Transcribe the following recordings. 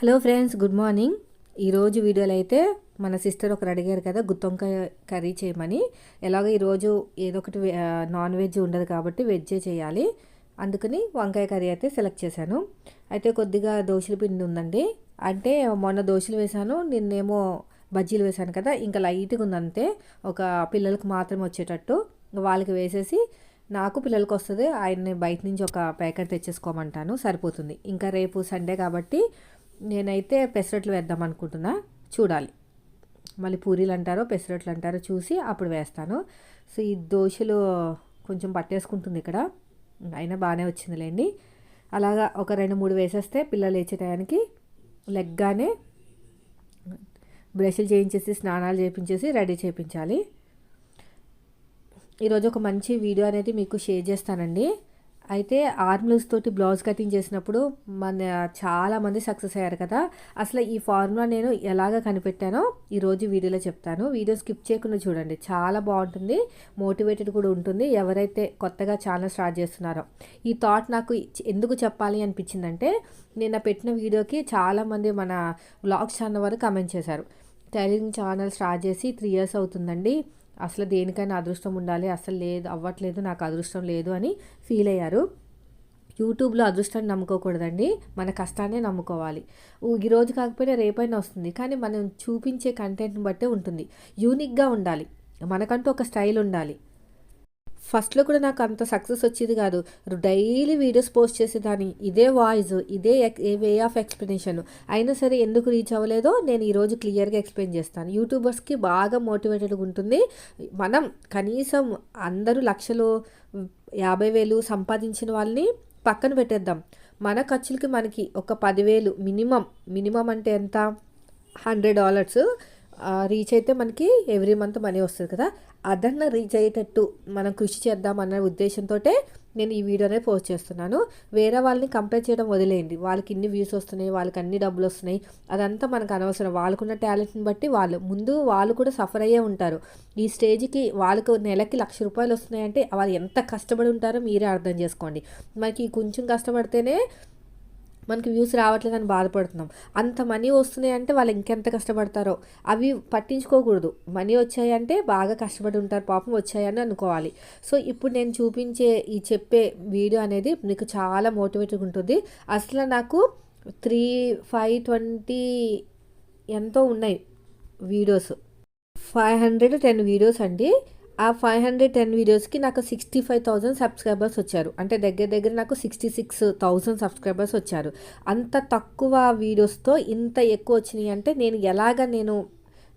Hello friends good morning. ఈరోజు వీడియోలో అయితే మన సిస్టర్ ఒకరు అడిగారు కదా గుత్తొంకాయ కర్రీ చేయమని. ఎలాగో ఈరోజు ఏదో ఒకటి నాన్ వెజ్ ఉండదు కాబట్టి వెజ్జే చేయాలి. అందుకని వంకాయ కర్రీ అయితే సెలెక్ట్ చేశాను. అయితే కొద్దిగా దోశల పిండి ఉందండి. అంటే మొన్న దోశలు వేశాను నిన్నేమో బజ్జీలు వేశాను కదా ఇంకా లైట్గా ఉందంతే. ఒక పిల్లలకు మాత్రమే వచ్చేటట్టు. వాళ్ళకి వేసేసి నాకు పిల్లలకి వస్తుంది ఆయన్ని బయట నుంచి ఒక ప్యాకెట్ తెచ్చేసుకోమంటాను సరిపోతుంది. ఇంకా రేపు సండే కాబట్టి నేనైతే పెసరట్లు వేద్దాం అనుకుంటున్నా. చూడాలి. మళ్ళీ పూరీలు అంటారో పెసరట్లు అంటారో చూసి అప్పుడు వేస్తాను. సో ఈ దోశలు కొంచెం పట్టేసుకుంటుంది ఇక్కడ. అయినా బాగానే వచ్చిందిలేండి. అలాగా ఒక రెండు మూడు వేసేస్తే పిల్లలు లేచే టయానికి లెగ్గానే బ్రష్లు చేయించేసి స్నానాలు చేయించేసి రెడీ చేయించాలి. ఈరోజు ఒక మంచి వీడియో అనేది మీకు షేర్ చేస్తానండి. అయితే ఆర్మ్లూస్ తోటి బ్లౌజ్ కటింగ్ చేసినప్పుడు మన చాలామంది సక్సెస్ అయ్యారు కదా. అసలు ఈ ఫార్ములా నేను ఎలాగ కనిపెట్టానో ఈరోజు వీడియోలో చెప్తాను. వీడియో స్కిప్ చేయకుండా చూడండి. చాలా బాగుంటుంది. మోటివేటెడ్ కూడా ఉంటుంది. ఎవరైతే కొత్తగా ఛానల్ స్టార్ట్ చేస్తున్నారో. ఈ థాట్ నాకు ఎందుకు చెప్పాలి అనిపించిందంటే నిన్న పెట్టిన వీడియోకి చాలామంది మన వ్లాగ్స్ ఛానల్ వారు కమెంట్ చేశారు. టైలరింగ్ ఛానల్ స్టార్ట్ చేసి త్రీ ఇయర్స్ అవుతుందండి. అసలు దేనికైనా అదృష్టం ఉండాలి అసలు లేదు అవ్వట్లేదు నాకు అదృష్టం లేదు అని ఫీల్ అయ్యారు. యూట్యూబ్లో అదృష్టాన్ని నమ్ముకోకూడదండి మన కష్టాన్నే నమ్ముకోవాలి. ఈరోజు కాకపోయినా రేపైనా వస్తుంది కానీ మనం చూపించే కంటెంట్ని బట్టే ఉంటుంది. యూనిక్గా ఉండాలి. మనకంటూ ఒక స్టైల్ ఉండాలి. ఫస్ట్లో కూడా నాకు అంత సక్సెస్ వచ్చేది కాదు. డైలీ వీడియోస్ పోస్ట్ చేసేదాన్ని. ఇదే వాయిస్ ఇదే వే ఆఫ్ ఎక్స్ప్లెనేషన్. అయినా సరే ఎందుకు రీచ్ అవ్వలేదో నేను ఈరోజు క్లియర్గా ఎక్స్ప్లెయిన్ చేస్తాను. యూట్యూబర్స్కి బాగా మోటివేటెడ్గా ఉంటుంది. మనం కనీసం అందరూ లక్షలు యాభై వేలు సంపాదించిన వాళ్ళని పక్కన పెట్టేద్దాం. మన ఖర్చులకి మనకి ఒక పదివేలు మినిమం మినిమం అంటే ఎంత? Hundred dollars. రీచ్ అయితే మనకి ఎవ్రీ మంత్ మనీ వస్తుంది కదా. అదన్న రీచ్ అయ్యేటట్టు మనం కృషి చేద్దాం అన్న ఉద్దేశంతో నేను ఈ వీడియోనే పోస్ట్ చేస్తున్నాను. వేరే వాళ్ళని కంపేర్ చేయడం వదిలేయండి. వాళ్ళకి ఇన్ని వ్యూస్ వస్తున్నాయి వాళ్ళకి అన్ని డబ్బులు వస్తున్నాయి. అదంతా మనకు అనవసరం. వాళ్ళకున్న టాలెంట్ని బట్టి వాళ్ళు ముందు వాళ్ళు కూడా సఫర్ అయ్యే ఉంటారు. ఈ స్టేజ్కి వాళ్ళకు నెలకి లక్ష రూపాయలు వస్తున్నాయంటే వాళ్ళు ఎంత కష్టపడి ఉంటారో మీరే అర్థం చేసుకోండి. మనకి కొంచెం కష్టపడితేనే మనకి వ్యూస్ రావట్లేదని బాధపడుతున్నాం. అంత మనీ వస్తున్నాయి అంటే వాళ్ళు ఇంకెంత కష్టపడతారో? అవి పట్టించుకోకూడదు. మనీ వచ్చాయంటే బాగా కష్టపడి ఉంటారు పాపం వచ్చాయని అనుకోవాలి. సో ఇప్పుడు నేను చూపించే ఈ చెప్పే వీడియో అనేది మీకు చాలా మోటివేటివ్గా ఉంటుంది. అసలు నాకు త్రీ ఫైవ్ ట్వంటీ ఎంతో ఉన్నాయి videos. Five hundred ten videos అండి. ఆ ఫైవ్ హండ్రెడ్ టెన్ వీడియోస్కి నాకు సిక్స్టీ ఫైవ్ థౌజండ్ సబ్స్క్రైబర్స్ వచ్చారు. అంటే దగ్గర దగ్గర నాకు సిక్స్టీ సిక్స్ థౌజండ్ సబ్స్క్రైబర్స్ వచ్చారు. అంత తక్కువ వీడియోస్తో ఇంత ఎక్కువ వచ్చినాయి అంటే నేను ఎలాగ నేను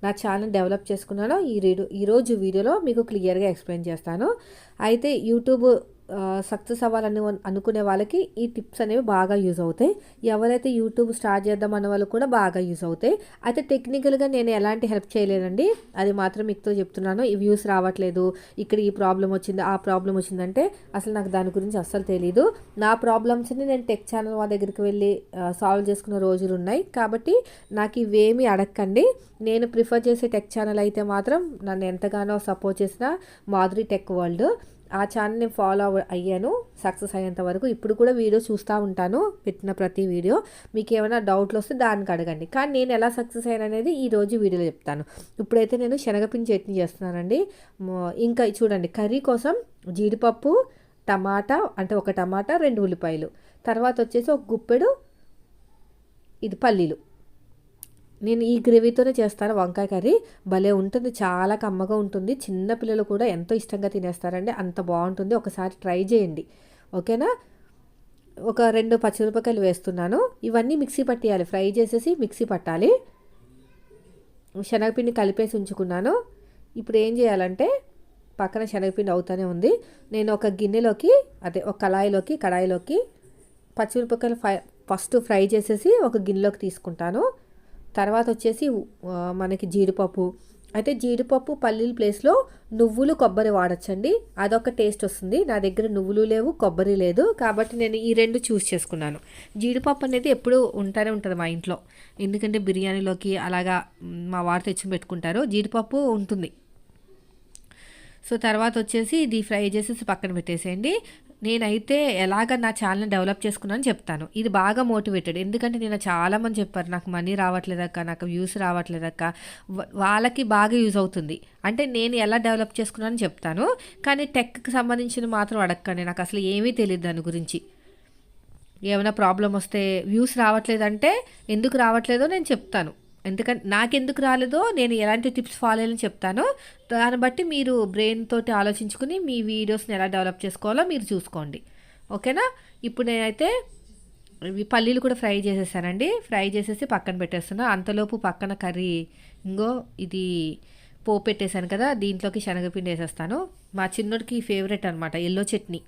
నా ఛానల్ డెవలప్ చేసుకున్నానో ఈ రీడు ఈరోజు వీడియోలో మీకు క్లియర్గా ఎక్స్ప్లెయిన్ చేస్తాను. అయితే యూట్యూబ్ సక్సెస్ అవ్వాలని అనుకునే వాళ్ళకి ఈ టిప్స్ అనేవి బాగా యూజ్ అవుతాయి. ఎవరైతే యూట్యూబ్ స్టార్ట్ చేద్దాం అన్న వాళ్ళు కూడా బాగా యూజ్ అవుతాయి. అయితే టెక్నికల్గా నేను ఎలాంటి హెల్ప్ చేయలేనండి. అది మాత్రం మీతో చెప్తున్నాను. ఈ వ్యూస్ రావట్లేదు. ఇక్కడ ఈ ప్రాబ్లం వచ్చింది ఆ ప్రాబ్లం వచ్చిందంటే అసలు నాకు దాని గురించి అస్సలు తెలియదు నా ప్రాబ్లమ్స్ని నేను టెక్ ఛానల్ వాళ్ళ దగ్గరికి వెళ్ళి సాల్వ్ చేసుకున్న రోజులు ఉన్నాయి. కాబట్టి నాకు ఇవేమీ అడగండి నేను ప్రిఫర్ చేసే టెక్ ఛానల్ అయితే మాత్రం నన్ను ఎంతగానో సపోర్ట్ చేసిన మాధురి టెక్ వరల్డ్. ఆ ఛానల్ని ఫాలో అయ్యాను సక్సెస్ అయ్యేంత వరకు. ఇప్పుడు కూడా వీడియో చూస్తూ ఉంటాను పెట్టిన ప్రతి వీడియో. మీకు ఏమైనా డౌట్లు వస్తే దానికి అడగండి. కానీ నేను ఎలా సక్సెస్ అయ్యాను అనేది ఈ రోజు వీడియోలో చెప్తాను. ఇప్పుడైతే నేను శనగపిండి చట్నీ చేస్తున్నానండి. ఇంకా చూడండి కర్రీ కోసం జీడిపప్పు టమాటా అంటే ఒక టమాటా రెండు ఉల్లిపాయలు. తర్వాత వచ్చేసి ఒక గుప్పెడు ఇది పల్లీలు. నేను ఈ గ్రేవీతోనే చేస్తాను వంకాయ కర్రీ. భలే ఉంటుంది చాలా కమ్మగా ఉంటుంది. చిన్న పిల్లలు కూడా ఎంతో ఇష్టంగా తినేస్తారండి. అంత బాగుంటుంది. ఒకసారి ట్రై చేయండి. ఓకేనా? ఒక రెండు పచ్చిమిరపకాయలు వేస్తున్నాను. ఇవన్నీ మిక్సీ పట్టేయాలి. ఫ్రై చేసేసి మిక్సీ పట్టాలి. శనగపిండి కలిపేసి ఉంచుకున్నాను. ఇప్పుడు ఏం చేయాలంటే పక్కన శనగపిండి అవుతూనే ఉంది. నేను ఒక గిన్నెలోకి అదే ఒక కళాయిలోకి కడాయిలోకి పచ్చిమిరపకాయలు ఫ్రై ఫస్ట్ ఫ్రై చేసేసి ఒక గిన్నెలోకి తీసుకుంటాను. తర్వాత వచ్చేసి మనకి జీడిపప్పు. అయితే జీడిపప్పు పల్లీల ప్లేస్లో నువ్వులు కొబ్బరి వాడచ్చండి. అదొక టేస్ట్ వస్తుంది. నా దగ్గర నువ్వులు లేవు కొబ్బరి లేదు. కాబట్టి నేను ఈ రెండు చూస్ చేసుకున్నాను. జీడిపప్పు అనేది ఎప్పుడూ ఉంటానే ఉంటుంది మా ఇంట్లో. ఎందుకంటే బిర్యానీలోకి అలాగా మా వారు తెచ్చి పెట్టుకుంటారు. జీడిపప్పు ఉంటుంది. సో తర్వాత వచ్చేసి ఇది ఫ్రై చేసేసి పక్కన పెట్టేసేయండి. నేనైతే ఎలాగ నా ఛానల్ని డెవలప్ చేసుకున్నాను చెప్తాను. ఇది బాగా మోటివేటెడ్. ఎందుకంటే నేను చాలామంది చెప్పారు నాకు మనీ రావట్లేదక్క నాకు వ్యూస్ రావట్లేదక్క వాళ్ళకి బాగా యూజ్ అవుతుంది. అంటే నేను ఎలా డెవలప్ చేసుకున్నాను చెప్తాను. కానీ టెక్కి సంబంధించిన మాత్రం అడగకండి. నాకు అసలు ఏమీ తెలియదు దాని గురించి. ఏమైనా ప్రాబ్లం వస్తే వ్యూస్ రావట్లేదంటే ఎందుకు రావట్లేదో నేను చెప్తాను. ఎందుకంటే నాకెందుకు రాలేదో నేను ఎలాంటి టిప్స్ ఫాలో అని చెప్తాను. దాన్ని బట్టి మీరు బ్రెయిన్ తోటి ఆలోచించుకుని మీ వీడియోస్ని ఎలా డెవలప్ చేసుకోవాలో మీరు చూసుకోండి. ఓకేనా? ఇప్పుడు నేనైతే ఇవి పల్లీలు కూడా ఫ్రై చేసేసానండి. ఫ్రై చేసేసి పక్కన పెట్టేస్తున్నా. అంతలోపు పక్కన కర్రీ ఇంగో ఇది పోపు పెట్టేశాను కదా దీంట్లోకి శనగపిండి వేసేస్తాను. మా చిన్నోడికి ఫేవరెట్ అనమాట ఎల్లో చట్నీ.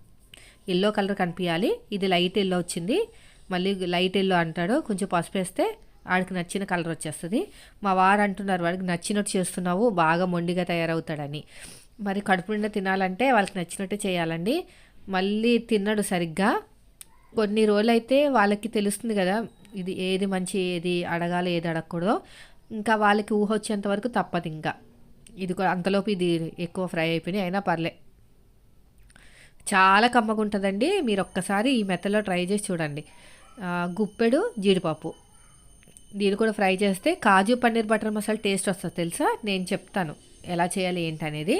ఎల్లో కలర్ కనిపించాలి ఇది లైట్ ఎల్లో వచ్చింది. మళ్ళీ లైట్ ఎల్లో అంటాడు. కొంచెం పసుపు వేస్తే వాడికి నచ్చిన కలర్ వచ్చేస్తుంది. మా వారు అంటున్నారు వాడికి నచ్చినట్టు చేస్తున్నావు బాగా మొండిగా తయారవుతాడని. మరి కడుపు నిండా తినాలంటే వాళ్ళకి నచ్చినట్టు చేయాలండి. మళ్ళీ తిన్నాడు సరిగ్గా. కొన్ని రోజులైతే వాళ్ళకి తెలుస్తుంది కదా ఇది ఏది మంచి ఏది అడగాలి ఏది అడగకూడదో. ఇంకా వాళ్ళకి ఊహ వచ్చేంత వరకు తప్పదు ఇంకా. ఇది కూడా అంతలోపు ఇది ఎక్కువ ఫ్రై అయిపోయినాయి అయినా పర్లే. చాలా కమ్మగా ఉంటుందండి మీరు ఒక్కసారి ఈ మెత్తలో ట్రై చేసి చూడండి. గుప్పెడు జీడిపప్పు. దీన్ని కూడా ఫ్రై చేస్తే కాజు పన్నీర్ బటర్ మసాలా టేస్ట్ వస్తుంది తెలుసా? నేను చెప్తాను ఎలా చేయాలి ఏంటి అనేది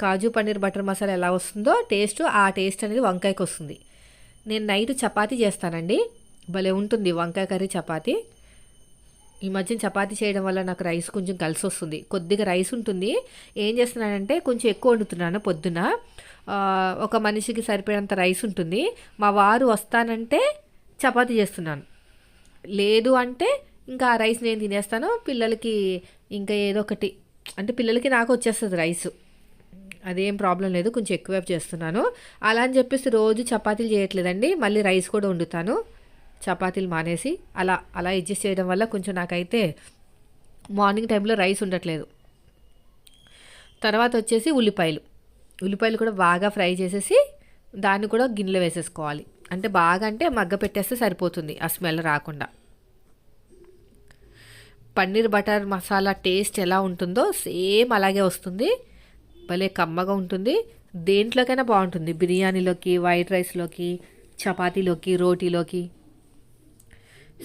కాజు పన్నీర్ బటర్ మసాలా ఎలా వస్తుందో టేస్ట్ ఆ టేస్ట్ అనేది వంకాయకి వస్తుంది. నేను నైట్ చపాతీ చేస్తానండి. భలే ఉంటుంది వంకాయ కర్రీ చపాతీ. ఈ మధ్యన చపాతీ చేయడం వల్ల నాకు రైస్ కొంచెం కలిసి వస్తుంది. కొద్దిగా రైస్ ఉంటుంది. ఏం చేస్తున్నానంటే కొంచెం ఎక్కువ వండుతున్నాను పొద్దున. ఒక మనిషికి సరిపోయేంత రైస్ ఉంటుంది. మా వారు వస్తానంటే చపాతీ చేస్తున్నాను. లేదు అంటే ఇంకా ఆ రైస్ నేను తినేస్తాను. పిల్లలకి ఇంకా ఏదో ఒకటి. అంటే పిల్లలకి నాకు వచ్చేస్తుంది రైస్. అదేం ప్రాబ్లం లేదు కొంచెం ఎక్కువ చేస్తున్నాను. అలా అని చెప్పేసి రోజు చపాతీలు చేయట్లేదండి. మళ్ళీ రైస్ కూడా వండుతాను. చపాతీలు మానేసి అలా అలా అడ్జస్ట్ చేయడం వల్ల కొంచెం నాకైతే మార్నింగ్ టైంలో రైస్ ఉండట్లేదు. తర్వాత వచ్చేసి ఉల్లిపాయలు. ఉల్లిపాయలు కూడా బాగా ఫ్రై చేసేసి దాన్ని కూడా గిన్నెలో వేసేసుకోవాలి. అంటే బాగా అంటే మగ్గ పెట్టేస్తే సరిపోతుంది ఆ స్మెల్ రాకుండా. పన్నీర్ బటర్ మసాలా టేస్ట్ ఎలా ఉంటుందో సేమ్ అలాగే వస్తుంది. భలే కమ్మగా ఉంటుంది. దేంట్లోకైనా బాగుంటుంది. బిర్యానీలోకి వైట్ రైస్లోకి చపాతీలోకి రోటీలోకి.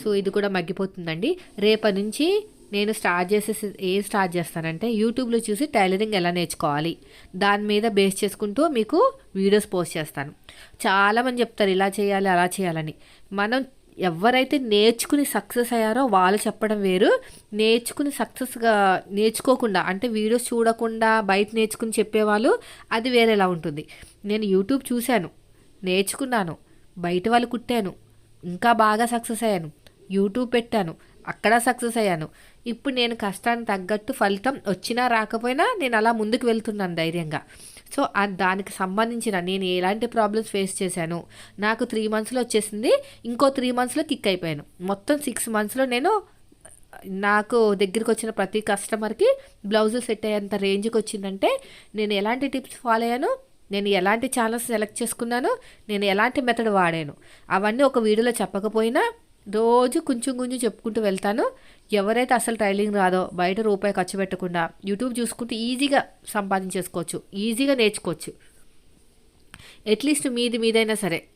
సో ఇది కూడా మగ్గిపోతుందండి. రేపటి నుంచి నేను స్టార్ట్ చేసేసి ఏం స్టార్ట్ చేస్తానంటే యూట్యూబ్లో చూసి టైలరింగ్ ఎలా నేర్చుకోవాలి. దాని మీద బేస్ చేసుకుంటూ మీకు వీడియోస్ పోస్ట్ చేస్తాను. చాలామంది చెప్తారు ఇలా చేయాలి అలా చేయాలని. మనం ఎవరైతే నేర్చుకుని సక్సెస్ అయ్యారో వాళ్ళు చెప్పడం వేరు. నేర్చుకుని సక్సెస్గా నేర్చుకోకుండా అంటే వీడియోస్ చూడకుండా బయట నేర్చుకుని చెప్పేవాళ్ళు అది వేరేలా ఉంటుంది. నేను యూట్యూబ్ చూశాను నేర్చుకున్నాను బయట వాళ్ళు కుట్టాను ఇంకా బాగా సక్సెస్ అయ్యాను యూట్యూబ్ పెట్టాను అక్కడ సక్సెస్ అయ్యాను. ఇప్పుడు నేను కష్టానికి తగ్గట్టు ఫలితం వచ్చినా రాకపోయినా నేను అలా ముందుకు వెళ్తున్నాను ధైర్యంగా. సో దానికి సంబంధించిన నేను ఎలాంటి ప్రాబ్లమ్స్ ఫేస్ చేశాను? నాకు త్రీ మంత్స్లో వచ్చేసింది ఇంకో త్రీ మంత్స్లో కిక్ అయిపోయాను. మొత్తం సిక్స్ మంత్స్లో నేను నాకు దగ్గరికి వచ్చిన ప్రతి కస్టమర్కి బ్లౌజులు సెట్ అయ్యేంత రేంజ్కి వచ్చిందంటే నేను ఎలాంటి టిప్స్ ఫాలో అయ్యాను నేను ఎలాంటి ఛానల్స్ సెలెక్ట్ చేసుకున్నాను నేను ఎలాంటి మెథడ్ వాడాను అవన్నీ ఒక వీడియోలో చెప్పకపోయినా రోజు కొంచెం కొంచెం చెప్పుకుంటూ వెళ్తాను. ఎవరైతే అసలు టైలింగ్ రాదో బయట రూపాయి ఖర్చు పెట్టకుండా యూట్యూబ్ చూసుకుంటూ ఈజీగా సంపాదించేసుకోవచ్చు. ఈజీగా నేర్చుకోవచ్చు. అట్లీస్ట్ మీది మీదైనా సరే.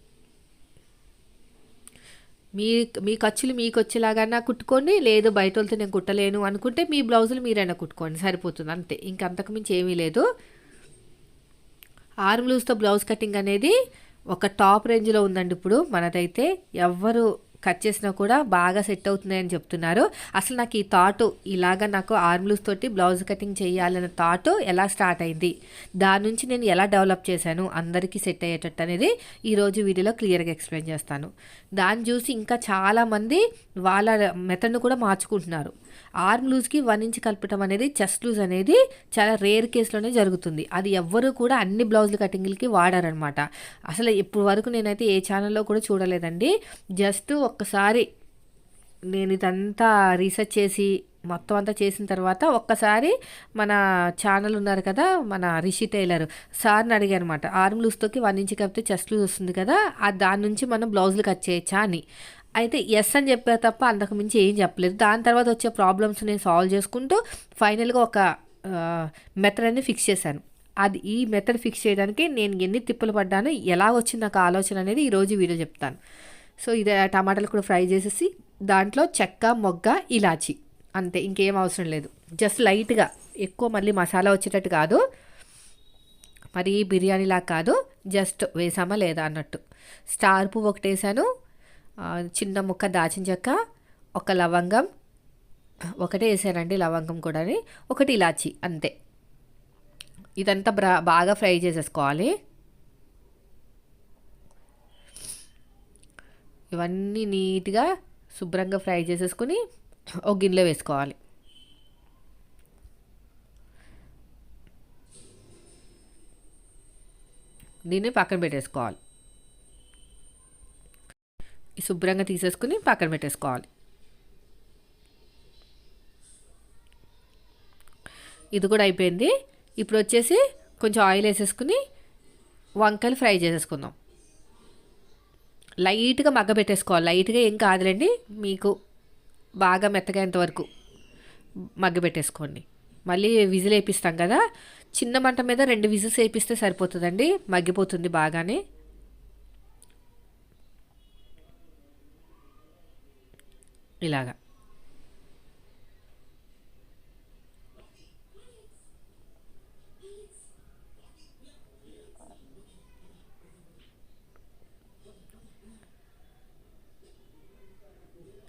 మీ మీ ఖర్చులు మీకు వచ్చేలాగా కుట్టుకోండి లేదు బయట వాళ్ళతో నేను కుట్టలేను అనుకుంటే మీ బ్లౌజులు మీరైనా కుట్టుకోండి సరిపోతుంది అంతే. ఇంక మించి ఏమీ లేదు. ఆర్మ్ లూజ్తో బ్లౌజ్ కటింగ్ అనేది ఒక టాప్ రేంజ్లో ఉందండి ఇప్పుడు మనదైతే. ఎవ్వరు కట్ చేసినా కూడా బాగా సెట్ అవుతున్నాయని చెప్తున్నారు. అసలు నాకు ఈ థాట్ ఇలాగా నాకు ఆర్మ్ తోటి బ్లౌజ్ కటింగ్ చేయాలనే థాట్ ఎలా స్టార్ట్ అయింది? దాని నుంచి నేను ఎలా డెవలప్ చేశాను? అందరికీ సెట్ అయ్యేటట్టు అనేది ఈరోజు వీడియోలో క్లియర్గా ఎక్స్ప్లెయిన్ చేస్తాను. దాన్ని చూసి ఇంకా చాలామంది వాళ్ళ మెథడ్ను కూడా మార్చుకుంటున్నారు. ఆర్మ్ లూజ్కి వన్ ఇంచ్ కలపటం అనేది చెస్ట్ లూజ్ అనేది చాలా రేర్ కేసులోనే జరుగుతుంది. అది ఎవ్వరూ కూడా అన్ని బ్లౌజులు కటింగ్లకి వాడారనమాట. అసలు ఇప్పుడు వరకు నేనైతే ఏ ఛానల్లో కూడా చూడలేదండి. జస్ట్ ఒక్కసారి నేను ఇదంతా రీసెర్చ్ చేసి మొత్తం అంతా చేసిన తర్వాత ఒక్కసారి మన ఛానల్ ఉన్నారు కదా మన రిషి టైలర్ సార్ని అడిగాను అనమాట ఆర్మ్ లూజ్తోకి వన్ ఇంచ్ కప్పితే చెస్ట్ లూజ్ వస్తుంది కదా ఆ దాని నుంచి మనం బ్లౌజులు కట్ చేయొచ్చా అని. అయితే ఎస్ అని చెప్పారు తప్ప అంతకు మించి ఏం చెప్పలేదు. దాని తర్వాత వచ్చే ప్రాబ్లమ్స్ నేను సాల్వ్ చేసుకుంటూ ఫైనల్గా ఒక మెథడ్ అనేది ఫిక్స్ చేశాను. అది ఈ మెథడ్ ఫిక్స్ చేయడానికి నేను ఎన్ని తిప్పలు పడ్డాను ఎలా వచ్చింది నాకు ఆలోచన అనేది ఈరోజు వీడియో చెప్తాను. సో ఇది టమాటాలు కూడా ఫ్రై చేసేసి దాంట్లో చెక్క మొగ్గ ఇలాచి అంతే ఇంకేం అవసరం లేదు. జస్ట్ లైట్గా ఎక్కువ మళ్ళీ మసాలా వచ్చేటట్టు కాదు. మరి బిర్యానీలా కాదు జస్ట్ వేసామా లేదా అన్నట్టు. స్టార్ పువ్వు ఒకటి వేసాను చిన్న ముక్క దాచిన చెక్క ఒక లవంగం ఒకటే వేసానండి లవంగం కూడా ఒకటి ఇలాచి అంతే. ఇదంతా బాగా ఫ్రై చేసేసుకోవాలి. ఇవన్నీ నీట్గా శుభ్రంగా ఫ్రై చేసేసుకుని ఒక గిన్నెలో వేసుకోవాలి. దీన్ని పక్కన పెట్టేసుకోవాలి. శుభ్రంగా తీసేసుకుని పక్కన పెట్టేసుకోవాలి. ఇది కూడా అయిపోయింది. ఇప్పుడు వచ్చేసి కొంచెం ఆయిల్ వేసేసుకుని వంకాయలు ఫ్రై చేసేసుకుందాం. లైట్గా మగ్గ పెట్టేసుకోవాలి. లైట్గా ఏం కాదులేండి మీకు బాగా మెత్తగైనంత వరకు మగ్గ పెట్టేసుకోండి. మళ్ళీ విజిల్ వేపిస్తాం కదా చిన్న మంట మీద రెండు విజిల్స్ వేపిస్తే సరిపోతుందండి మగ్గిపోతుంది బాగానే. ఇలాగా.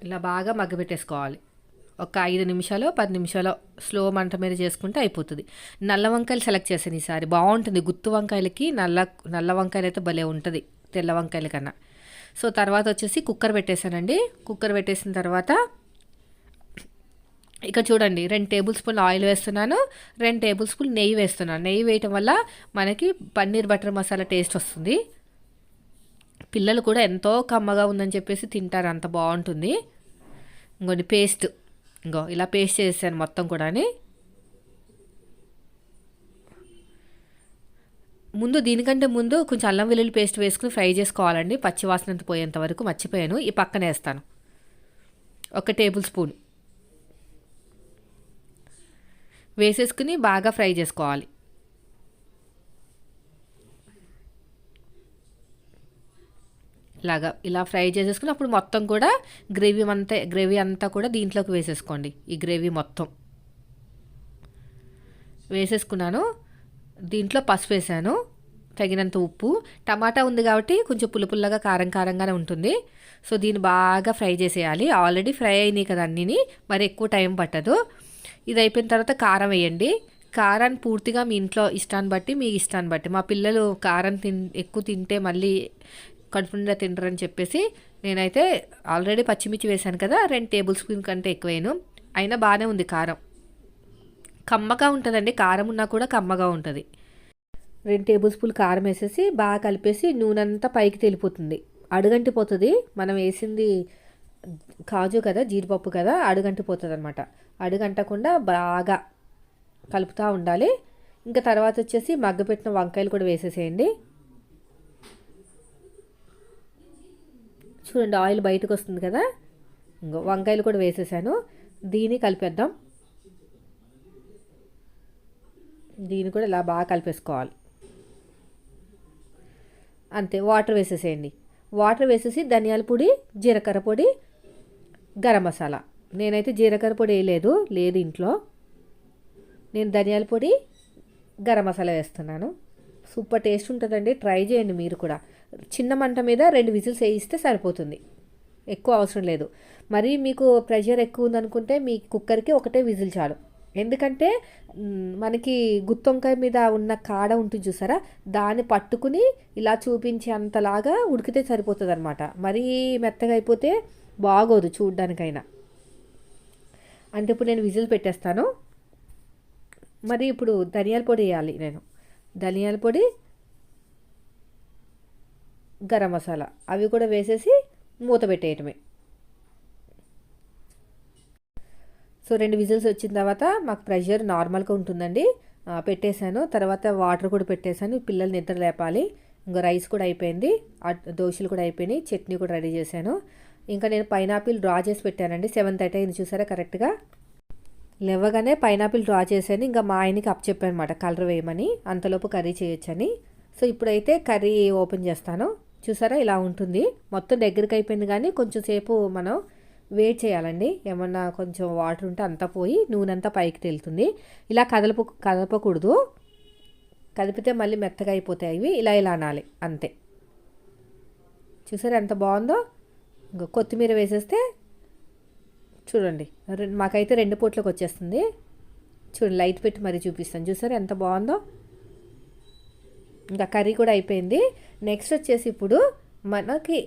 ఇలా బాగా మగ్గబెట్టేసుకోవాలి ఒక ఐదు నిమిషాలు పది నిమిషాలు స్లో మంట మీద చేసుకుంటే అయిపోతుంది. నల్ల వంకాయలు సెలెక్ట్ చేసాను ఈసారి. బాగుంటుంది. గుత్తు వంకాయలకి నల్ల నల్ల వంకాయలు అయితే భలే ఉంటుంది. తెల్ల వంకాయల కన్నా సో తర్వాత వచ్చేసి కుక్కర్ పెట్టేశానండి. కుక్కర్ పెట్టేసిన తర్వాత ఇక చూడండి రెండు టేబుల్ స్పూన్ ఆయిల్ వేస్తున్నాను రెండు టేబుల్ స్పూన్ నెయ్యి వేస్తున్నాను. నెయ్యి వేయటం వల్ల మనకి పన్నీర్ బటర్ మసాలా టేస్ట్ వస్తుంది. పిల్లలు కూడా ఎంతో కమ్మగా ఉందని చెప్పేసి తింటారు అంత బాగుంటుంది. ఇంకొన్ని పేస్ట్. ఇంకో ఇలా పేస్ట్ చేసాను మొత్తం కూడా ముందు దీనికంటే ముందు కొంచెం అల్లం వెల్లుల్లి పేస్ట్ వేసుకుని ఫ్రై చేసుకోవాలండి. పచ్చి వాసన పోయేంత వరకు మర్చిపోయాను. ఈ పక్కన వేస్తాను. ఒక టేబుల్ స్పూన్. వేసేసుకుని బాగా ఫ్రై చేసుకోవాలి. ఇలాగా ఇలా ఫ్రై చేసేసుకుని అప్పుడు మొత్తం కూడా గ్రేవీ అంతా గ్రేవీ అంతా కూడా దీంట్లోకి వేసేసుకోండి. ఈ గ్రేవీ మొత్తం. వేసేసుకున్నాను. దీంట్లో పసుపు వేసాను తగినంత ఉప్పు. టమాటా ఉంది కాబట్టి కొంచెం పులుపుల్లగా కారం కారంగానే ఉంటుంది. సో దీన్ని బాగా ఫ్రై చేసేయాలి. ఆల్రెడీ ఫ్రై అయినాయి కదా అన్నీ మరి ఎక్కువ టైం పట్టదు. ఇది అయిపోయిన తర్వాత కారం వేయండి. కారాన్ని పూర్తిగా మీ ఇంట్లో ఇష్టాన్ని బట్టి మీ ఇష్టాన్ని బట్టి. మా పిల్లలు కారం తిన్ ఎక్కువ తింటే మళ్ళీ కడుపు నిండా తింటారని చెప్పేసి నేనైతే ఆల్రెడీ పచ్చిమిర్చి వేశాను కదా రెండు టేబుల్ స్పూన్ కంటే ఎక్కువేను అయినా బాగానే ఉంది కారం. కమ్మగా ఉంటుందండి. కారం ఉన్నా కూడా కమ్మగా ఉంటుంది. రెండు టేబుల్ స్పూన్ కారం వేసేసి బాగా కలిపేసి నూనె అంతా పైకి తెలిపోతుంది. అడుగంటిపోతుంది. మనం వేసింది కాజు కదా జీడిపప్పు కదా అడుగంటిపోతుంది అనమాట అడుగంటకుండా బాగా కలుపుతూ ఉండాలి. ఇంకా తర్వాత వచ్చేసి మగ్గపెట్టిన వంకాయలు కూడా వేసేసేయండి. చూడండి ఆయిల్ బయటకు వస్తుంది కదా. ఇంకో వంకాయలు కూడా వేసేసాను. దీన్ని కలిపేద్దాం. దీన్ని కూడా ఇలా బాగా కలిపేసుకోవాలి. అంతే వాటర్ వేసేసేయండి. వాటర్ వేసేసి ధనియాల పొడి జీలకర్ర పొడి గరం మసాలా. నేనైతే జీలకర్ర పొడి వేయలేదు లేదు ఇంట్లో. నేను ధనియాల పొడి గరం మసాలా వేస్తున్నాను. సూపర్ టేస్ట్ ఉంటుందండి ట్రై చేయండి మీరు కూడా. చిన్న మంట మీద రెండు విజిల్స్ వేయిస్తే సరిపోతుంది. ఎక్కువ అవసరం లేదు. మరి మీకు ప్రెషర్ ఎక్కువ ఉందనుకుంటే మీ కుక్కర్కి ఒకటే విజిల్ చాలు. ఎందుకంటే మనకి గుత్తొంకాయ మీద ఉన్న కాడ ఉంటుంది చూసారా? దాన్ని పట్టుకుని ఇలా చూపించే అంతలాగా ఉడికితే సరిపోతుంది అనమాట మరీ మెత్తగా అయిపోతే బాగోదు చూడ్డానికైనా. అంటే ఇప్పుడు నేను విజిల్ పెట్టేస్తాను. మరి ఇప్పుడు ధనియాల పొడి వేయాలి నేను. ధనియాల పొడి గరం మసాలా. అవి కూడా వేసేసి మూత పెట్టేయటమే. సో రెండు విజిల్స్ వచ్చిన తర్వాత మాకు ప్రెషర్ నార్మల్గా ఉంటుందండి. పెట్టేశాను. తర్వాత వాటర్ కూడా పెట్టేశాను. పిల్లలు నిద్ర లేపాలి. ఇంకా రైస్ కూడా అయిపోయింది. దోశలు కూడా అయిపోయినాయి. చట్నీ కూడా రెడీ చేశాను. ఇంకా నేను పైనాపిల్ డ్రా చేసి పెట్టానండి. సెవెన్ థర్టీ అయింది చూసారా కరెక్ట్గా? లేవగానే పైనాపిల్ డ్రా చేశాను. ఇంకా మా ఆయనకి అప్ చెప్పాను అనమాట కలర్ వేయమని. అంతలోపు కర్రీ చేయొచ్చని. సో ఇప్పుడైతే కర్రీ ఓపెన్ చేస్తాను. చూసారా ఇలా ఉంటుంది. మొత్తం దగ్గరికి అయిపోయింది కానీ కొంచెం సేపు మనం వేడి చేయాలండి. ఏమన్నా కొంచెం వాటర్ ఉంటే అంతా పోయి నూనె అంతా పైకి తేలుతుంది. ఇలా కదలపు కదపకూడదు కదిపితే మళ్ళీ మెత్తగా అయిపోతాయి ఇవి ఇలా ఇలా అనాలి. అంతే. చూసారు ఎంత బాగుందో? ఇంకా కొత్తిమీర వేసేస్తే చూడండి. మాకైతే రెండు పూట్లకు వచ్చేస్తుంది. చూడండి లైట్ పెట్టి మరీ చూపిస్తాను. చూసారు ఎంత బాగుందో? ఇంకా కర్రీ కూడా అయిపోయింది. నెక్స్ట్ వచ్చేసి ఇప్పుడు మనకి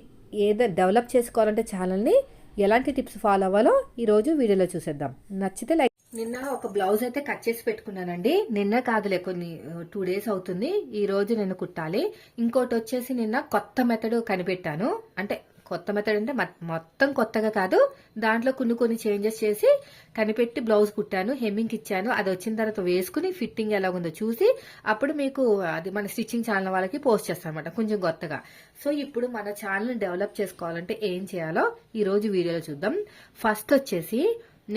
ఏదో డెవలప్ చేసుకోవాలంటే ఛానల్ని ఎలాంటి టిప్స్ ఫాలో అవ్వాలో ఈరోజు వీడియోలో చూసేద్దాం. నచ్చితే లైక్ నిన్న ఒక బ్లౌజ్ అయితే కట్ చేసి పెట్టుకున్నానండి. నిన్న కాదులే కొన్ని టూ డేస్ అవుతుంది. ఈ రోజు నేను కుట్టాలి. ఇంకోటి వచ్చేసి నిన్న కొత్త మెథడ్ కనిపెట్టాను. అంటే కొత్త మెథడ్ అంటే మొత్తం కొత్తగా కాదు. దాంట్లో కొన్ని కొన్ని చేంజెస్ చేసి కనిపెట్టి బ్లౌజ్ కుట్టాను హెమ్మింగ్ ఇచ్చాను. అది వచ్చిన తర్వాత వేసుకుని ఫిట్టింగ్ ఎలా ఉందో చూసి అప్పుడు మీకు అది మన స్టిచ్చింగ్ ఛానల్ వాళ్ళకి పోస్ట్ చేస్తాను అనమాట కొంచెం కొత్తగా. సో ఇప్పుడు మన ఛానల్ని డెవలప్ చేసుకోవాలంటే ఏం చేయాలో ఈరోజు వీడియోలో చూద్దాం. ఫస్ట్ వచ్చేసి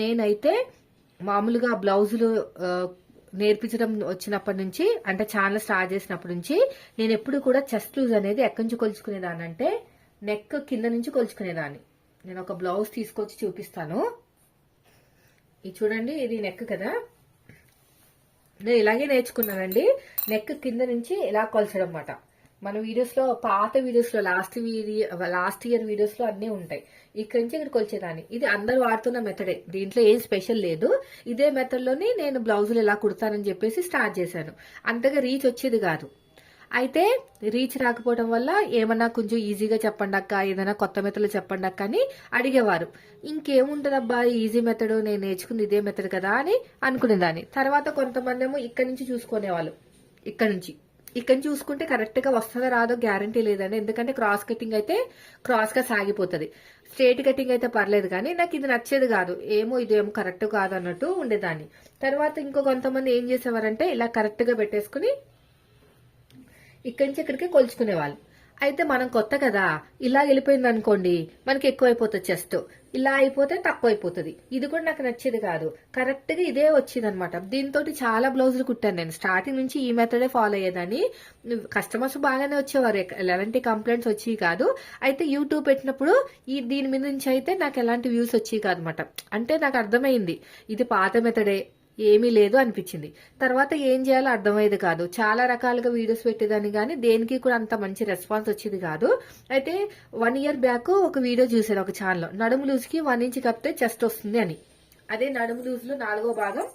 నేనైతే మామూలుగా బ్లౌజులు నేర్పించడం వచ్చినప్పటి నుంచి అంటే ఛానల్ స్టార్ట్ చేసినప్పటి నుంచి నేను ఎప్పుడు కూడా చెస్ట్ లూజ్ అనేది ఎక్కడి నుంచి కొలుచుకునేదాన్ని అంటే నెక్ కింద నుంచి కొలుచుకునేదాన్ని నేను ఒక బ్లౌజ్ తీసుకొచ్చి చూపిస్తాను. ఇది చూడండి ఇది నెక్ కదా. నేను ఇలాగే నేర్చుకున్నానండి. నెక్ కింద నుంచి ఇలా కొలచడం అన్నమాట. మన వీడియోస్లో పాత వీడియోస్లో లాస్ట్ వీడియో లాస్ట్ ఇయర్ వీడియోస్లో అన్నీ ఉంటాయి. ఇక్కడ నుంచి ఇక్కడ కొలిచేదాన్ని. ఇది అందరు వాడుతున్న మెథడే దీంట్లో ఏం స్పెషల్ లేదు. ఇదే మెథడ్లోనే నేను బ్లౌజులు ఎలా కుడతానని చెప్పేసి స్టార్ట్ చేశాను. అంతగా రీచ్ వచ్చేది కాదు. అయితే రీచ్ రాకపోవడం వల్ల ఏమన్నా కొంచెం ఈజీగా చెప్పండి అక్క ఏదైనా కొత్త మెథడ్లు చెప్పండి అక్క అని అడిగేవారు. ఇంకేముంటదబ్బా ఈజీ మెథడ్ నేను నేర్చుకుంది ఇదే మెథడ్ కదా అని అనుకునేదాన్ని. తర్వాత కొంతమంది ఏమో ఇక్కడి నుంచి చూసుకునేవాళ్ళు. ఇక్కడ నుంచి. ఇక్కడ నుంచి చూసుకుంటే కరెక్ట్గా వస్తుందో రాదో గ్యారంటీ లేదండి ఎందుకంటే క్రాస్ కటింగ్ అయితే క్రాస్గా సాగిపోతుంది. స్ట్రేట్ కటింగ్ అయితే పర్లేదు కానీ నాకు ఇది నచ్చేది కాదు. ఏమో ఇదేమో కరెక్ట్ కాదు అన్నట్టు ఉండేదాన్ని. తర్వాత ఇంకో కొంతమంది ఏం చేసేవారంటే ఇలా కరెక్ట్గా పెట్టేసుకుని ఇక్కడి నుంచి ఇక్కడికి కొలుచుకునేవాళ్ళు అయితే మనం కొత్త కదా ఇలా వెళ్ళిపోయింది అనుకోండి మనకి ఎక్కువ అయిపోతుంది చెస్ట్. ఇలా అయిపోతే తక్కువ అయిపోతుంది ఇది కూడా నాకు నచ్చేది కాదు. కరెక్ట్గా ఇదే వచ్చింది అనమాట దీంతో చాలా బ్లౌజులు కుట్టాను నేను. స్టార్టింగ్ నుంచి ఈ మెథడే ఫాలో అయ్యేదాన్ని. కస్టమర్స్ బాగానే వచ్చేవారు. ఎలాంటి కంప్లైంట్స్ వచ్చేవి కాదు. అయితే యూట్యూబ్ పెట్టినప్పుడు ఈ దీని మీద నుంచి అయితే నాకు ఎలాంటి వ్యూస్ వచ్చేవి కాదు అనమాట అంటే నాకు అర్థమైంది. ఇది పాత మెథడే ఏమీ లేదు అనిపించింది. తర్వాత ఏం చేయాలో అర్థమయ్యేది కాదు. చాలా రకాలుగా వీడియోస్ పెట్టేదాన్ని కానీ దేనికి కూడా అంత మంచి రెస్పాన్స్ వచ్చేది కాదు. అయితే వన్ ఇయర్ బ్యాక్ ఒక వీడియో చూశాను ఒక ఛానల్లో నడుము లూజ్కి వన్ ఇంచ్ కప్పితే చెస్ట్ వస్తుంది అని. అదే నడుము లూజ్లో నాలుగో భాగం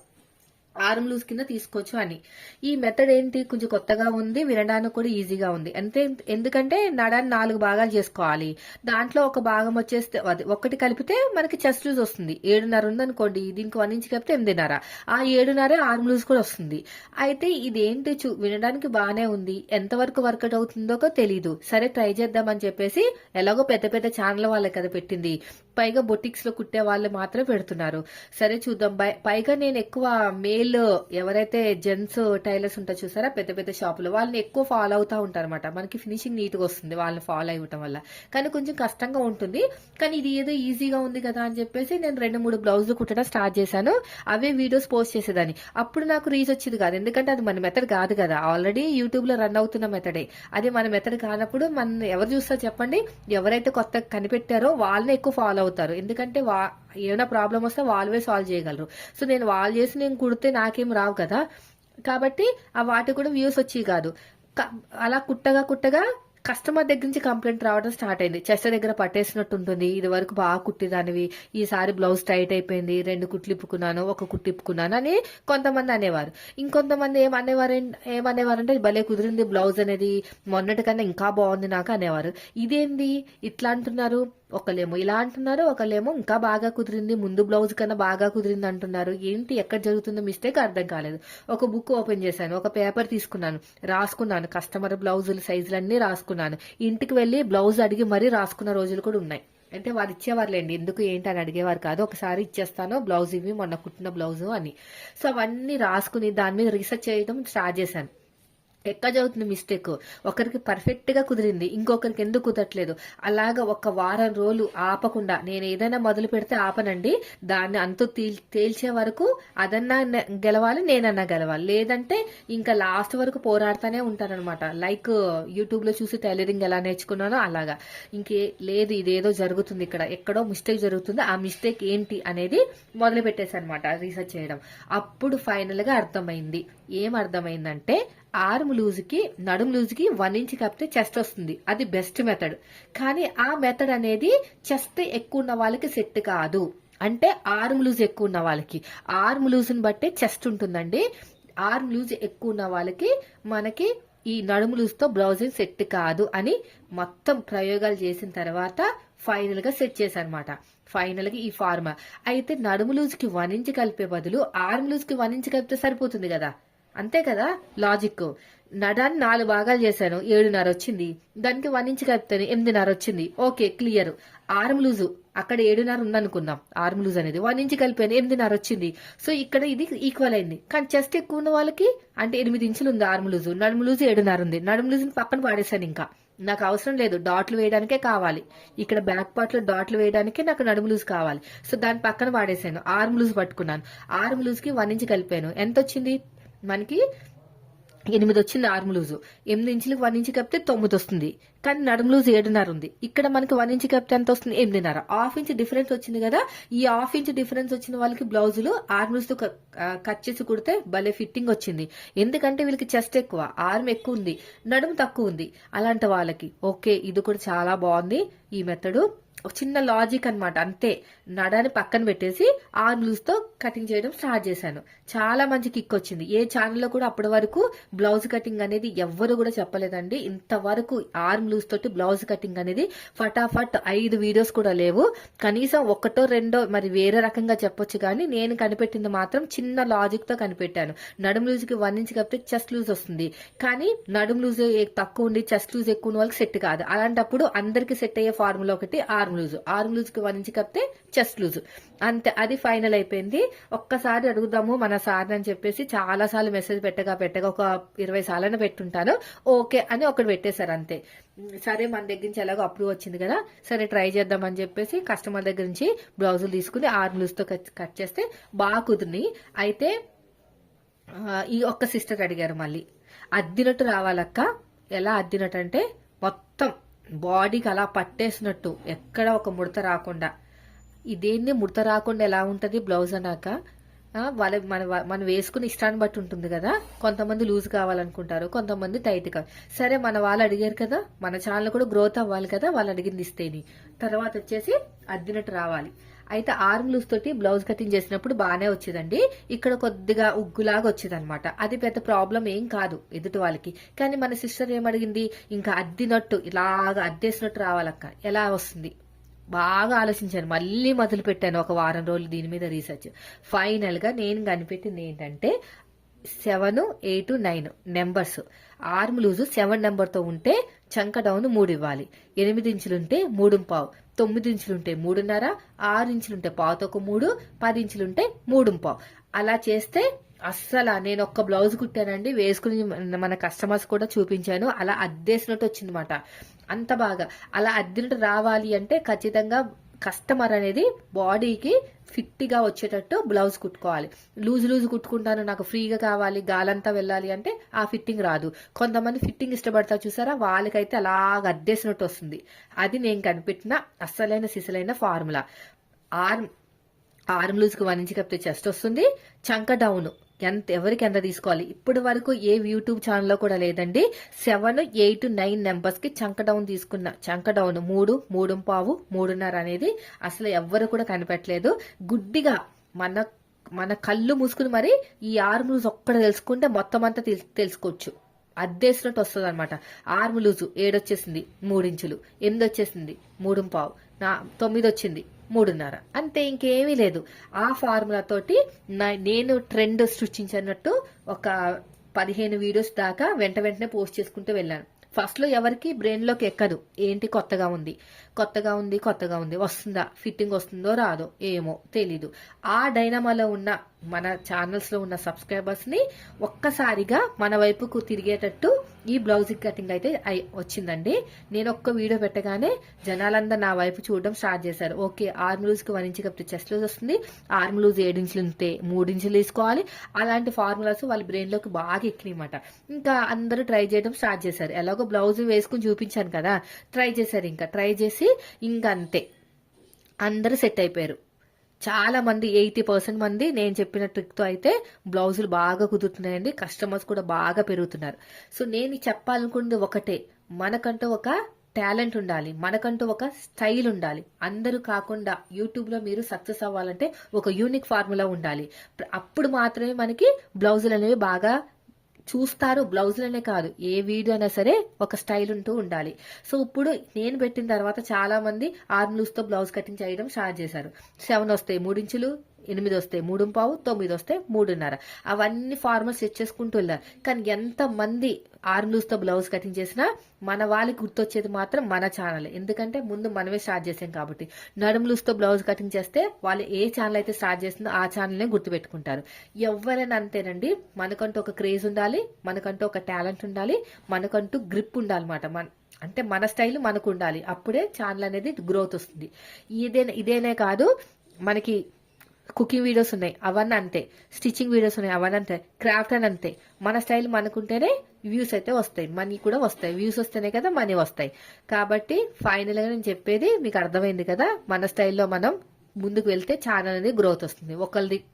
ఆర్మ్ లూజ్ కింద తీసుకోవచ్చు అని. ఈ మెథడ్ ఏంటి? కొంచెం కొత్తగా ఉంది వినడానికి కూడా ఈజీగా ఉంది. అంతే ఎందుకంటే నడాన్ని నాలుగు భాగాలు చేసుకోవాలి. దాంట్లో ఒక భాగం వచ్చేస్తే అది ఒకటి కలిపితే మనకి చెస్ట్ లూజ్ వస్తుంది ఏడున్నర ఉందనుకోండి దీనికి వన్ ఇంచ్ కలిపితే ఎనిమిదిన్నర. ఆ ఏడున్నర ఆర్మ్ లూజ్ కూడా వస్తుంది. అయితే ఇదేంటి? చూ వినడానికి బాగానే ఉంది. ఎంతవరకు వర్కౌట్ అవుతుందో తెలియదు సరే ట్రై చేద్దామని చెప్పేసి ఎలాగో పెద్ద పెద్ద ఛానల్ వాళ్ళే కదా పెట్టింది. పైగా బొటిక్స్లో కుట్టే వాళ్ళు మాత్రమే పెడుతున్నారు. సరే చూద్దాం. బై- పైగా నేను ఎక్కువ మే వీళ్ళు ఎవరైతే జెంట్స్ టైలర్స్ ఉంటారో చూసారా? పెద్ద పెద్ద షాపులు. వాళ్ళని ఎక్కువ ఫాలో అవుతా ఉంటారు అనమాట మనకి ఫినిషింగ్ నీట్గా వస్తుంది వాళ్ళని ఫాలో అవ్వటం వల్ల. కానీ కొంచెం కష్టంగా ఉంటుంది. కానీ ఇది ఏదో ఈజీగా ఉంది కదా అని చెప్పేసి నేను రెండు మూడు బ్లౌజులు కుట్టడం స్టార్ట్ చేశాను. అవే వీడియోస్ పోస్ట్ చేసేదాన్ని. అప్పుడు నాకు రీచ్ వచ్చేది కాదు. ఎందుకంటే అది మన మెథడ్ కాదు కదా. ఆల్రెడీ యూట్యూబ్లో రన్ అవుతున్న మెథడే అది మన మెథడ్ కానప్పుడు మన ఎవరు చూస్తారో చెప్పండి. ఎవరైతే కొత్త కనిపెట్టారో వాళ్ళని ఎక్కువ ఫాలో అవుతారు. ఎందుకంటే వా ఏమైనా ప్రాబ్లం వస్తే వాళ్ళవే సాల్వ్ చేయగలరు. సో నేను వాళ్ళు చేసి నేను కుడితే నాకేం రావు కదా. కాబట్టి ఆ వాటికి కూడా వ్యూస్ వచ్చేవి కాదు. క- అలా కుట్టగా కుట్టగా కస్టమర్ దగ్గర నుంచి కంప్లైంట్ రావడం స్టార్ట్ అయింది. చెస్ట్ దగ్గర పట్టేసినట్టు ఉంటుంది. ఇది వరకు బాగా కుట్టిదానివి ఈసారి బ్లౌజ్ టైట్ అయిపోయింది. రెండు కుట్లు ఇప్పుకున్నాను ఒక కుట్టు ఇప్పుకున్నాను అని కొంతమంది అనేవారు. ఇంకొంతమంది ఏమనేవారు ఏమనేవారంటే భలే కుదిరింది బ్లౌజ్ అనేది. మొన్నటి కన్నా ఇంకా బాగుంది నాకు అనేవారు. ఇదేంది? ఇట్లా అంటున్నారు. ఒకళ్ళేమో ఇలా అంటున్నారు ఒకళ్ళేమో ఇంకా బాగా కుదిరింది ముందు బ్లౌజ్ కన్నా బాగా కుదిరింది అంటున్నారు. ఏంటి ఎక్కడ జరుగుతుందో మిస్టేక్ అర్థం కాలేదు. ఒక బుక్ ఓపెన్ చేశాను ఒక పేపర్ తీసుకున్నాను రాసుకున్నాను కస్టమర్ బ్లౌజులు సైజులన్నీ రాసుకున్నాను. ఇంటికి వెళ్ళి బ్లౌజ్ అడిగి మరీ రాసుకున్న రోజులు కూడా ఉన్నాయి. అంటే వారు ఇచ్చేవారులేండి ఎందుకు ఏంటి అని అడిగేవారు కాదు. ఒకసారి ఇచ్చేస్తాను బ్లౌజ్ ఇవి మొన్న కుట్టిన బ్లౌజు అని. సో అవన్నీ రాసుకుని దాని మీద రీసెర్చ్ చేయడం స్టార్ట్ చేశాను. ఎక్కడ జరుగుతుంది మిస్టేక్ ఒకరికి పర్ఫెక్ట్గా కుదిరింది ఇంకొకరికి ఎందుకు కుదరట్లేదు? అలాగా ఒక వారం రోజులు ఆపకుండా నేను ఏదైనా మొదలు పెడితే ఆపనండి. దాన్ని అంతు తేల్- తేల్చే వరకు అదన్నా గెలవాలి నేనన్నా గెలవాలి. లేదంటే ఇంకా లాస్ట్ వరకు పోరాడుతూనే ఉంటానన్నమాట. లైక్ యూట్యూబ్లో చూసి టైలరింగ్ ఎలా నేర్చుకున్నానో అలాగా. ఇంకే లేదు ఇదేదో జరుగుతుంది ఇక్కడ. ఎక్కడో మిస్టేక్ జరుగుతుంది. ఆ మిస్టేక్ ఏంటి అనేది మొదలు పెట్టేసి అనమాట రీసెర్చ్ చేయడం. అప్పుడు ఫైనల్గా అర్థమైంది. ఏమర్థమైందంటే ఆర్మ్ లూజ్కి నడుము లూజ్కి వన్ ఇంచ్ కప్పితే చెస్ట్ వస్తుంది. అది బెస్ట్ మెథడ్. కానీ ఆ మెథడ్ అనేది చెస్ట్ ఎక్కువ ఉన్న వాళ్ళకి సెట్ కాదు. అంటే ఆర్మ్ లూజ్ ఎక్కువ ఉన్న వాళ్ళకి. ఆర్మ్ లూజ్ని బట్టే చెస్ట్ ఉంటుందండి. ఆర్మ్ లూజ్ ఎక్కువ ఉన్న వాళ్ళకి మనకి ఈ నడుము లూజ్తో బ్లౌజింగ్ సెట్ కాదు అని మొత్తం ప్రయోగాలు చేసిన తర్వాత ఫైనల్గా సెట్ చేశానమాట ఫైనల్గా ఈ ఫార్మా అయితే నడుము లూజ్కి వన్ ఇంచ్ కలిపే బదులు ఆర్మ్ లూజ్కి వన్ ఇంచ్ కలిపితే సరిపోతుంది కదా. అంతే కదా? లాజిక్ నడాన్ని నాలుగు భాగాలు చేశాను. ఏడున్నర వచ్చింది. దానికి వన్ ఇంచ్ కలిపితేనే ఎనిమిదిన్నర వచ్చింది. Okay clear arm loose. అక్కడ ఏడున్నర ఉందనుకుందాం ఆర్మ్ లూజ్ అనేది వన్ ఇంచ్ కలిపాను ఎనిమిదిన్నర వచ్చింది. సో ఇక్కడ ఇది ఈక్వల్ అయింది. కానీ చెస్ట్ ఎక్కువ ఉన్న వాళ్ళకి అంటే ఎనిమిది ఇంచులు ఉంది ఆర్మ్ లూజు. నడుము లూజు ఏడున్నర ఉంది. నడుము లూజుని పక్కన పాడేశాను ఇంకా. నాకు అవసరం లేదు. డాట్లు వేయడానికే కావాలి. ఇక్కడ బ్యాక్ పార్ట్లో డాట్లు వేయడానికే నాకు నడుము లూజ్ కావాలి. సో దాని పక్కన పాడేశాను. ఆర్మ్ లూజ్ పట్టుకున్నాను. ఆర్మ్ లూజ్కి వన్ ఇంచ్ కలిపాను ఎంత వచ్చింది? మనకి ఎనిమిది వచ్చింది ఆర్మ్ లూజు. ఎనిమిది ఇంచులకు వన్ ఇంచు కప్పితే తొమ్మిది వస్తుంది. కానీ నడుము లూజ్ ఏడున్నర ఉంది. ఇక్కడ మనకి వన్ ఇంచు కప్పితే ఎంత వస్తుంది? ఎనిమిదిన్నర. హాఫ్ ఇంచ్ డిఫరెన్స్ వచ్చింది కదా ఈ హాఫ్ ఇంచ్ డిఫరెన్స్ వచ్చిన వాళ్ళకి బ్లౌజులు ఆర్మ్ లూజ్తో కట్ చేసి కుడితే భలే ఫిట్టింగ్ వచ్చింది. ఎందుకంటే వీళ్ళకి చెస్ట్ ఎక్కువ ఆర్మ్ ఎక్కువ ఉంది నడుము తక్కువ ఉంది అలాంటి వాళ్ళకి. ఓకే ఇది కూడా చాలా బాగుంది ఈ మెథడు చిన్న లాజిక్ అన్నమాట అంతే. నడాన్ని పక్కన పెట్టేసి ఆర్మ్ లూజ్తో కటింగ్ చేయడం స్టార్ట్ చేశాను. చాలా మంచి కిక్ వచ్చింది. ఏ ఛానల్లో కూడా అప్పటి వరకు బ్లౌజ్ కటింగ్ అనేది ఎవ్వరు కూడా చెప్పలేదండి. ఇంతవరకు ఆర్మ్ లూజ్ తోటి బ్లౌజ్ కటింగ్ అనేది ఫటాఫట్ ఐదు వీడియోస్ కూడా లేవు. కనీసం ఒకటో రెండో మరి వేరే రకంగా చెప్పొచ్చు కానీ నేను కనిపెట్టింది మాత్రం చిన్న లాజిక్తో కనిపెట్టాను. నడుము లూజ్కి వన్ ఇంచ్ కప్పితే చెస్ట్ లూజ్ వస్తుంది. కానీ నడుము లూజ్ తక్కువ ఉండి చెస్ట్ లూజ్ ఎక్కువ ఉన్న వాళ్ళకి సెట్ కాదు. అలాంటప్పుడు అందరికి సెట్ అయ్యే ఫార్ములా ఒకటి ఆర్మ్ లూజ్. ఆర్మ్ లూజ్కి వన్ ఇంచ్ కప్పితే చెస్ట్ లూజ్. అంతే అది ఫైనల్ అయిపోయింది. ఒక్కసారి అడుగుదాము మన సార్ అని చెప్పేసి చాలా సార్లు మెసేజ్ పెట్టగా పెట్టగా ఒక ఇరవై సార్లు పెట్టుంటాను. ఓకే అని ఒకటి పెట్టేశారు అంతే. సరే మన దగ్గర నుంచి ఎలాగో అప్రూవ్ వచ్చింది కదా. సరే ట్రై చేద్దాం అని చెప్పేసి కస్టమర్ దగ్గర నుంచి బ్లౌజులు తీసుకుని ఆర్మ్ లూజ్తో కట్ కట్ చేస్తే బాగా కుదిరినాయి. అయితే ఈ ఒక్క సిస్టర్ అడిగారు మళ్ళీ. అద్దినట్టు రావాలక్క. ఎలా అద్దినట్టు అంటే మొత్తం బాడీకి అలా పట్టేసినట్టు. ఎక్కడ ఒక ముడత రాకుండా. ఇదేంది ముడత రాకుండా ఎలా ఉంటది బ్లౌజ్ అన్నాక? వాళ్ళ మన మనం వేసుకుని ఇష్టాన్ని బట్టి ఉంటుంది కదా? కొంతమంది లూజ్ కావాలనుకుంటారు కొంతమంది టైట్ కావాలి సరే మన వాళ్ళు అడిగారు కదా? మన ఛానల్ కూడా గ్రోత్ అవ్వాలి కదా? వాళ్ళు అడిగింది ఇస్తేని. తర్వాత వచ్చేసి అద్దినట్టు రావాలి. అయితే ఆర్మ్ లూజ్ తోటి బ్లౌజ్ కటింగ్ చేసినప్పుడు బాగానే వచ్చేదండి. ఇక్కడ కొద్దిగా ఉగ్గులాగా వచ్చేది అనమాట అది పెద్ద ప్రాబ్లం ఏం కాదు ఎదుటి వాళ్ళకి. కానీ మన సిస్టర్ ఏమడిగింది? ఇంకా అద్దినట్టు ఇలాగా అద్దేసినట్టు రావాలక్క. ఎలా వస్తుంది? బాగా ఆలోచించాను. మళ్ళీ మొదలు పెట్టాను ఒక వారం రోజులు దీని మీద రీసెర్చ్. ఫైనల్గా నేను కనిపెట్టింది ఏంటంటే seven eight nine numbers arm loose seven నెంబర్తో ఉంటే చంక డౌన్ మూడు ఇవ్వాలి. ఎనిమిది ఇంచులుంటే మూడు పావు. తొమ్మిది ఇంచులుంటే మూడున్నర. ఆరు ఇంచులుంటే పావుతో ఒక మూడు. పది ఇంచులుంటే మూడు పావు. అలా చేస్తే అస్సలు నేను ఒక్క బ్లౌజ్ కుట్టానండి వేసుకుని మన కస్టమర్స్ కూడా చూపించాను అలా అద్దేసినట్టు వచ్చిందన్నమాట. అంత బాగా. అలా అద్దినట్టు రావాలి అంటే ఖచ్చితంగా కస్టమర్ అనేది బాడీకి ఫిట్గా వచ్చేటట్టు బ్లౌజ్ కుట్టుకోవాలి. లూజ్ లూజ్ కుట్టుకుంటాను నాకు ఫ్రీగా కావాలి గాలంతా వెళ్ళాలి అంటే ఆ ఫిట్టింగ్ రాదు. కొంతమంది ఫిట్టింగ్ ఇష్టపడతారు చూసారా? వాళ్ళకైతే అలాగ అద్దేసినట్టు వస్తుంది. అది నేను కనిపెట్టిన అస్సలైన సిసలైన ఫార్ములా ఆర్మ్ ఆర్మ్ లూజ్కి వన్ ఇంచ్ కప్పితే చెస్ట్ వస్తుంది చంక డౌన్ ఎంత ఎవరికి ఎంత తీసుకోవాలి? ఇప్పటి వరకు ఏ యూట్యూబ్ ఛానల్లో కూడా లేదండి. సెవెన్ ఎయిట్ నైన్ నెంబర్స్కి చంక డౌన్ తీసుకున్న. చంక డౌన్ మూడు మూడు పావు మూడున్నర అనేది అసలు ఎవ్వరు కూడా కనిపెట్టలేదు. గుడ్డిగా మన మన కళ్ళు మూసుకుని మరి ఈ ఆర్మ్ లూజ్ ఒక్కడ తెలుసుకుంటే మొత్తం అంతా తెల్- తెలుసుకోవచ్చు. అద్దేసినట్టు వస్తుంది అనమాట ఆర్మ్ లూజు ఏడొచ్చేసింది మూడించులు ఎనిమిది వచ్చేసింది మూడు పావు. నా తొమ్మిది వచ్చింది మూడున్నర. అంతే ఇంకేమీ లేదు. ఆ ఫార్ములా తోటి నేను ట్రెండ్ సృష్టించినట్టు ఒక పదిహేను వీడియోస్ దాకా వెంట వెంటనే పోస్ట్ చేసుకుంటూ వెళ్ళాను. ఫస్ట్లో ఎవరికి బ్రెయిన్లోకి ఎక్కదు. ఏంటి కొత్తగా ఉంది? కొత్తగా ఉంది కొత్తగా ఉంది. వస్తుందా? ఫిట్టింగ్ వస్తుందో రాదో? ఏమో తెలీదు. ఆ డైనమాలో ఉన్న మన ఛానల్స్లో ఉన్న సబ్స్క్రైబర్స్ని ఒక్కసారిగా మన వైపుకు తిరిగేటట్టు ఈ బ్లౌజ్ కటింగ్ అయితే వచ్చిందండి. నేను ఒక్క వీడియో పెట్టగానే జనాలందరూ నా వైపు చూడడం స్టార్ట్ చేశారు. ఓకే ఆర్మ్ లూజ్కి వన్ ఇంచ్ కాబట్టి చెస్ట్ లూజ్ వస్తుంది. ఆర్మ్ లూజ్ ఏడించులు ఉంటే మూడించులు తీసుకోవాలి. అలాంటి ఫార్ములాస్ వాళ్ళ బ్రెయిన్లోకి బాగా ఎక్కినాయన్నమాట. ఇంకా అందరూ ట్రై చేయడం స్టార్ట్ చేశారు. ఎలాగో బ్లౌజ్ వేసుకుని చూపించాను కదా. ట్రై చేశారు ఇంకా. ట్రై చేసి ఇంకా అంతే. అందరూ సెట్ అయిపోయారు. చాలా మంది ఎయిటీ పర్సెంట్ మంది నేను చెప్పిన ట్రిక్తో అయితే బ్లౌజులు బాగా కుదురుతున్నాయండి కస్టమర్స్ కూడా బాగా పెరుగుతున్నారు. సో నేను చెప్పాలనుకున్నది ఒకటే మనకంటూ ఒక టాలెంట్ ఉండాలి మనకంటూ ఒక స్టైల్ ఉండాలి. అందరూ కాకుండా యూట్యూబ్లో మీరు సక్సెస్ అవ్వాలంటే ఒక యూనిక్ ఫార్ములా ఉండాలి. అప్పుడు మాత్రమే మనకి బ్లౌజులు అనేవి బాగా చూస్తారు బ్లౌజులనే కాదు ఏ వీడియో అయినా సరే ఒక స్టైల్ ఉంటూ ఉండాలి. సో ఇప్పుడు నేను పెట్టిన తర్వాత చాలా మంది ఆర్మ్ లూస్తో బ్లౌజ్ కటింగ్ చేయడం స్టార్ట్ చేశారు. సెవెన్ వస్తాయి మూడించులు ఎనిమిది వస్తాయి మూడు పావు తొమ్మిది వస్తాయి మూడున్నర. అవన్నీ ఫార్మల్స్ సెట్ చేసుకుంటూ వెళ్ళారు కానీ ఎంత మంది ఆర్మ్ లూస్తో బ్లౌజ్ కటింగ్ చేసినా మన వాళ్ళకి గుర్తొచ్చేది మాత్రం మన ఛానల్ ఎందుకంటే ముందు మనమే స్టార్ట్ చేసాం కాబట్టి. నడుము లూస్తో బ్లౌజ్ కటింగ్ చేస్తే వాళ్ళు ఏ ఛానల్ అయితే స్టార్ట్ చేస్తుందో ఆ ఛానల్నే గుర్తుపెట్టుకుంటారు. ఎవరైనా అంతేనండి మనకంటూ ఒక క్రేజ్ ఉండాలి మనకంటూ ఒక టాలెంట్ ఉండాలి మనకంటూ గ్రిప్ ఉండాలన్నమాట మన అంటే మన స్టైల్ మనకు ఉండాలి. అప్పుడే ఛానల్ అనేది గ్రోత్ వస్తుంది. ఇదే ఇదేనే కాదు మనకి కుకింగ్ వీడియోస్ ఉన్నాయి అవన్నీ అంతే. స్టిచ్చింగ్ వీడియోస్ ఉన్నాయి అవన్నీ అంతే. క్రాఫ్ట్ అని అంతే. మన స్టైల్ మనకుంటేనే వ్యూస్ అయితే వస్తాయి. మనీ కూడా వస్తాయి. వ్యూస్ వస్తేనే కదా మనీ వస్తాయి. కాబట్టి ఫైనల్గా నేను చెప్పేది మీకు అర్థమైంది కదా మన స్టైల్లో మనం ముందుకు వెళ్తే ఛానల్ అనేది గ్రోత్ వస్తుంది. ఒకళ్ళది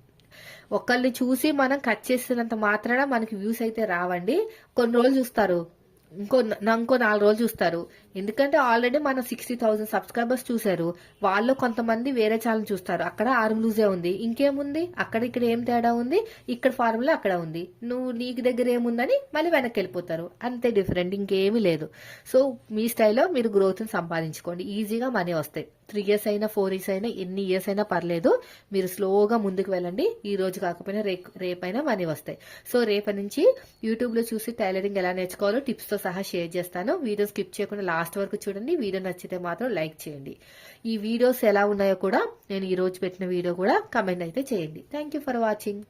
ఒకళ్ళని చూసి మనం కట్ చేస్తున్నంత మాత్రాన మనకి వ్యూస్ అయితే రావండి. కొన్ని రోజులు చూస్తారు ఇంకో ఇంకో నాలుగు రోజులు చూస్తారు. ఎందుకంటే ఆల్రెడీ మనం సిక్స్టీ థౌసండ్ సబ్స్క్రైబర్స్ చూశారు. వాళ్ళు కొంతమంది వేరే ఛానల్ చూస్తారు. అక్కడ ఆర్మ్ లూజే ఉంది. ఇంకేముంది? అక్కడ ఇక్కడ ఏం తేడా ఉంది? ఇక్కడ ఫార్ములా అక్కడ ఉంది. నువ్వు నీకు దగ్గర ఏముందని మళ్ళీ వెనక్కి వెళ్ళిపోతారు అంతే డిఫరెంట్. ఇంకేమీ లేదు. సో మీ స్టైల్లో మీరు గ్రోత్ని సంపాదించుకోండి. ఈజీగా మనీ వస్తాయి. త్రీ ఇయర్స్ అయినా ఫోర్ ఇయర్స్ అయినా ఎన్ని ఇయర్స్ అయినా పర్లేదు. మీరు స్లోగా ముందుకు వెళ్ళండి. ఈ రోజు కాకపోయినా రే రేపైనా మనీ వస్తాయి. సో రేపటి నుంచి యూట్యూబ్లో చూసి టైలరింగ్ ఎలా నేర్చుకోవాలో టిప్స్తో సహా షేర్ చేస్తాను. వీడియో స్కిప్ చేయకుండా లాస్ట్ వరకు చూడండి. వీడియో నచ్చితే మాత్రం లైక్ చేయండి. ఈ వీడియోస్ ఎలా ఉన్నాయో కూడా నేను ఈ రోజు పెట్టిన వీడియో కూడా కమెంట్ అయితే చేయండి. Thank you for watching.